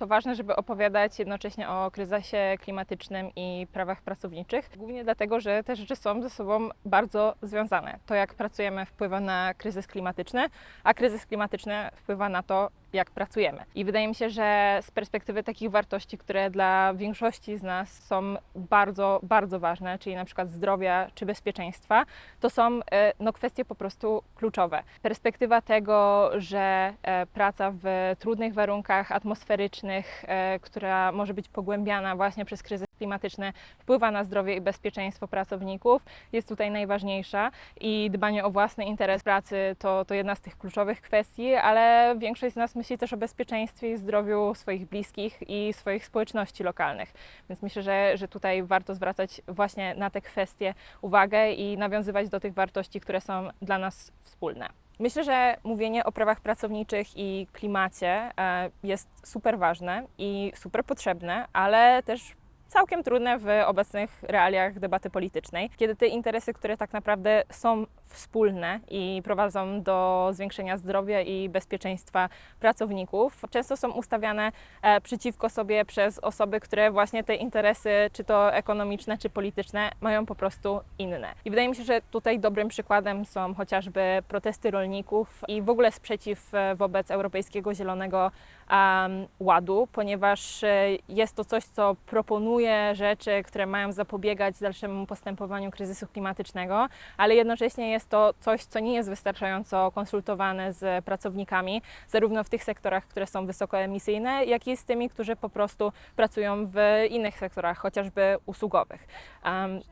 to ważne, żeby opowiadać jednocześnie o kryzysie klimatycznym i prawach pracowniczych, głównie dlatego, że te rzeczy są ze sobą bardzo związane. To, jak pracujemy, wpływa na kryzys klimatyczny, a kryzys klimatyczny wpływa na to, jak pracujemy. I wydaje mi się, że z perspektywy takich wartości, które dla większości z nas są bardzo, bardzo ważne, czyli na przykład zdrowia czy bezpieczeństwa, to są e, no, kwestie po prostu kluczowe. Perspektywa tego, że e, praca w trudnych warunkach atmosferycznych, e, która może być pogłębiana właśnie przez kryzys klimatyczny, wpływa na zdrowie i bezpieczeństwo pracowników, jest tutaj najważniejsza i dbanie o własny interes pracy to, to jedna z tych kluczowych kwestii, ale większość z nas myśli też o bezpieczeństwie i zdrowiu swoich bliskich i swoich społeczności lokalnych. Więc myślę, że, że tutaj warto zwracać właśnie na te kwestie uwagę i nawiązywać do tych wartości, które są dla nas wspólne. Myślę, że mówienie o prawach pracowniczych i klimacie e, jest super ważne i super potrzebne, ale też całkiem trudne w obecnych realiach debaty politycznej, kiedy te interesy, które tak naprawdę są wspólne i prowadzą do zwiększenia zdrowia i bezpieczeństwa pracowników, często są ustawiane e, przeciwko sobie przez osoby, które właśnie te interesy, czy to ekonomiczne, czy polityczne, mają po prostu inne. I wydaje mi się, że tutaj dobrym przykładem są chociażby protesty rolników i w ogóle sprzeciw e, wobec Europejskiego Zielonego Ładu, ponieważ e, jest to coś, co proponuje rzeczy, które mają zapobiegać dalszemu postępowaniu kryzysu klimatycznego, ale jednocześnie jest to coś, co nie jest wystarczająco konsultowane z pracownikami, zarówno w tych sektorach, które są wysokoemisyjne, jak i z tymi, którzy po prostu pracują w innych sektorach, chociażby usługowych.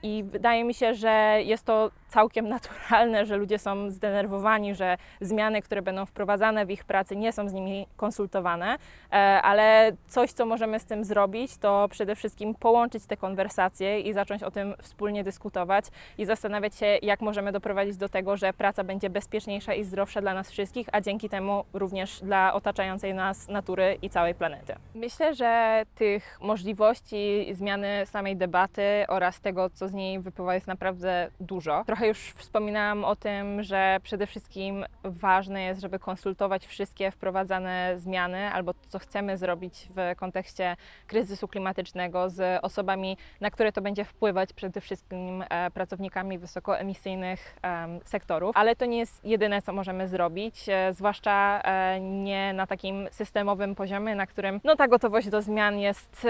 I wydaje mi się, że jest to całkiem naturalne, że ludzie są zdenerwowani, że zmiany, które będą wprowadzane w ich pracy, nie są z nimi konsultowane, e, ale coś, co możemy z tym zrobić, to przede wszystkim połączyć te konwersacje i zacząć o tym wspólnie dyskutować i zastanawiać się, jak możemy doprowadzić do tego, że praca będzie bezpieczniejsza i zdrowsza dla nas wszystkich, a dzięki temu również dla otaczającej nas natury i całej planety. Myślę, że tych możliwości zmiany samej debaty oraz tego, co z niej wypływa, jest naprawdę dużo. Trochę już wspominałam o tym, że przede wszystkim ważne jest, żeby konsultować wszystkie wprowadzane zmiany albo to, co chcemy zrobić w kontekście kryzysu klimatycznego z osobami, na które to będzie wpływać, przede wszystkim e, pracownikami wysokoemisyjnych em, sektorów. Ale to nie jest jedyne, co możemy zrobić, e, zwłaszcza e, nie na takim systemowym poziomie, na którym no, ta gotowość do zmian jest.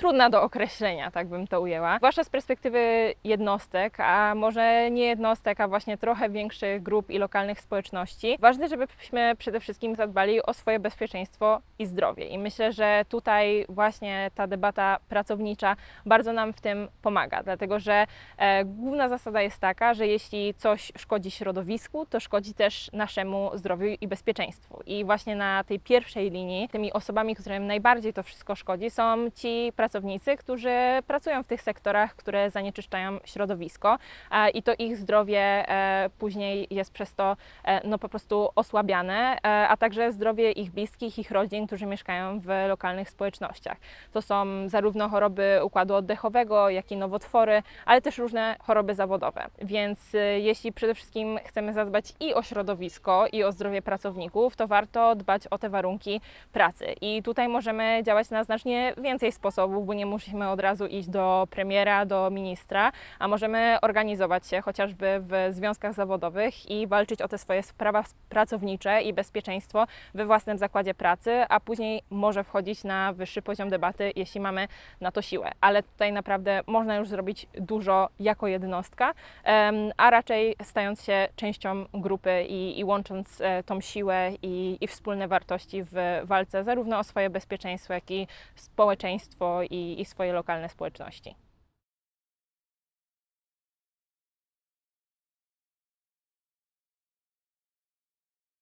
Trudna do określenia, tak bym to ujęła. Zwłaszcza z perspektywy jednostek, a może nie jednostek, a właśnie trochę większych grup i lokalnych społeczności. Ważne, żebyśmy przede wszystkim zadbali o swoje bezpieczeństwo i zdrowie. I myślę, że tutaj właśnie ta debata pracownicza bardzo nam w tym pomaga, dlatego że e, główna zasada jest taka, że jeśli coś szkodzi środowisku, to szkodzi też naszemu zdrowiu i bezpieczeństwu. I właśnie na tej pierwszej linii, tymi osobami, którym najbardziej to wszystko szkodzi, są ci pracownicy, którzy pracują w tych sektorach, które zanieczyszczają środowisko e, i to ich zdrowie e, później jest przez to e, no, po prostu osłabiane, a także zdrowie ich bliskich, ich rodzin, którzy mieszkają w lokalnych społecznościach. To są zarówno choroby układu oddechowego, jak i nowotwory, ale też różne choroby zawodowe. Więc jeśli przede wszystkim chcemy zadbać i o środowisko, i o zdrowie pracowników, to warto dbać o te warunki pracy. I tutaj możemy działać na znacznie więcej sposobów, bo nie musimy od razu iść do premiera, do ministra, a możemy organizować się chociażby w związkach zawodowych i walczyć o te swoje prawa pracownicze i bezpieczeństwo we własnym zakładzie pracy, a później może wchodzić na wyższy poziom debaty, jeśli mamy na to siłę. Ale tutaj naprawdę można już zrobić dużo jako jednostka, a raczej stając się częścią grupy i, i łącząc e, tą siłę i, i wspólne wartości w walce zarówno o swoje bezpieczeństwo, jak i społeczeństwo i, i swoje lokalne społeczności.